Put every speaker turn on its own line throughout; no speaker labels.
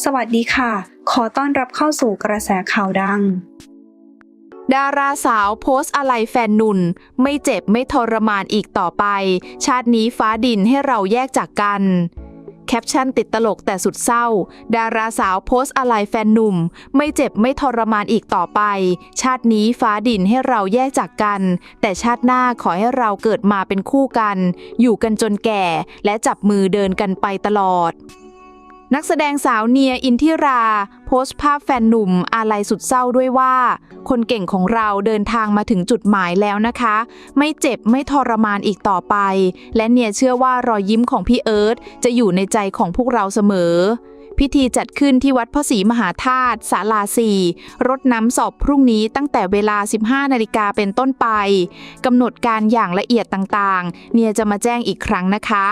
สวัสดีค่ะ ขอต้อนรับเข้าสู่กระแสข่าวดัง
ดาราสาวโพสต์อะไรแฟนหนุ่น ไม่เจ็บไม่ทรมานอีกต่อไป ชาตินี้ฟ้าดินให้เราแยกจากกันแคปชั่นติดตลกแต่สุดเศร้า ดาราสาวโพสต์อะไรแฟนหนุ่ม ไม่เจ็บไม่ทรมานอีกต่อไป ชาตินี้ฟ้าดินให้เราแยกจากกัน แต่ชาติหน้าขอให้เราเกิดมาเป็นคู่กัน อยู่กันจนแก่ และจับมือเดินกันไปตลอด นักแสดงสาวเนียอินทิรา โพสต์ภาพแฟนหนุ่มอาลัยสุดเศร้าด้วยว่า คนเก่งของเราเดินทางมาถึงจุดหมายแล้วนะคะ ไม่เจ็บไม่ทรมานอีกต่อไป และเนียเชื่อว่ารอยยิ้มของพี่เอิร์ธจะอยู่ในใจของพวกเราเสมอ พิธีจัดขึ้นที่วัดพระศรีมหาธาตุศาลาสี่รดน้ำศพพรุ่งนี้ตั้งแต่เวลา 15 นาฬิกาเป็นต้นไปกำหนดการอย่างละเอียดต่างๆ เนียจะมาแจ้งอีกครั้งนะคะ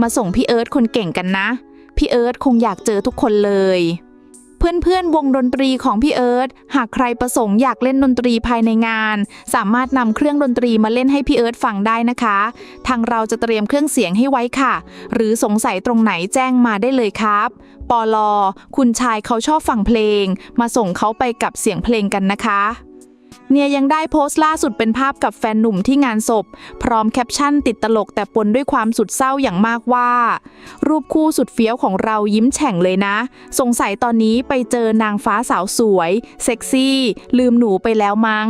มาส่งพี่เอิร์ธคนเก่งกันนะ พี่เอิร์ธคงอยากเจอทุกคนเลย เพื่อนๆวงดนตรีของพี่เอิร์ธหากใครประสงค์อยากเล่นดนตรีภายในงาน สามารถนำเครื่องดนตรีมาเล่นให้พี่เอิร์ธฟังได้นะคะ ทางเราจะเตรียมเครื่องเสียงให้ไว้ค่ะ หรือสงสัยตรงไหนแจ้งมาได้เลยครับปอลอคุณชายเขาชอบฟังเพลง มาส่งเขาไปกับเสียงเพลงกันนะคะ เนียยังได้โพสต์ล่าสุดเป็นภาพกับแฟนหนุ่มที่งานศพ พร้อมแคปชั่นติดตลกแต่ปนด้วยความสุดเศร้าอย่างมากว่า รูปคู่สุดเฟี้ยวของเรายิ้มแฉ่งเลยนะ สงสัยตอนนี้ไปเจอนางฟ้าสาวสวย เซ็กซี่ ลืมหนูไปแล้วมั้ง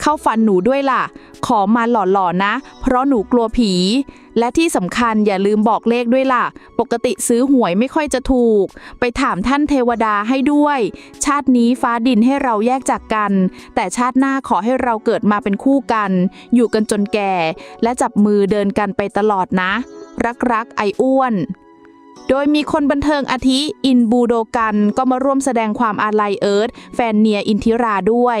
เข้าฝันหนูด้วยล่ะ ขอมาหล่อๆนะ เพราะหนูกลัวผี และที่สำคัญอย่าลืมบอกเลขด้วยล่ะ ปกติซื้อหวยไม่ค่อยจะถูก ไปถามท่านเทวดาให้ด้วย ชาตินี้ฟ้าดินให้เราแยกจากกัน แต่ชาติหน้าขอให้เราเกิดมาเป็นคู่กัน อยู่กันจนแก่ และจับมือเดินกันไปตลอดนะ รักรักๆไออ้วนโดยมีคนบันเทิงอาทิ อินบูโดกันก็มาร่วมแสดงความอาลัยเอิร์ธแฟนเนียอินทิราด้วย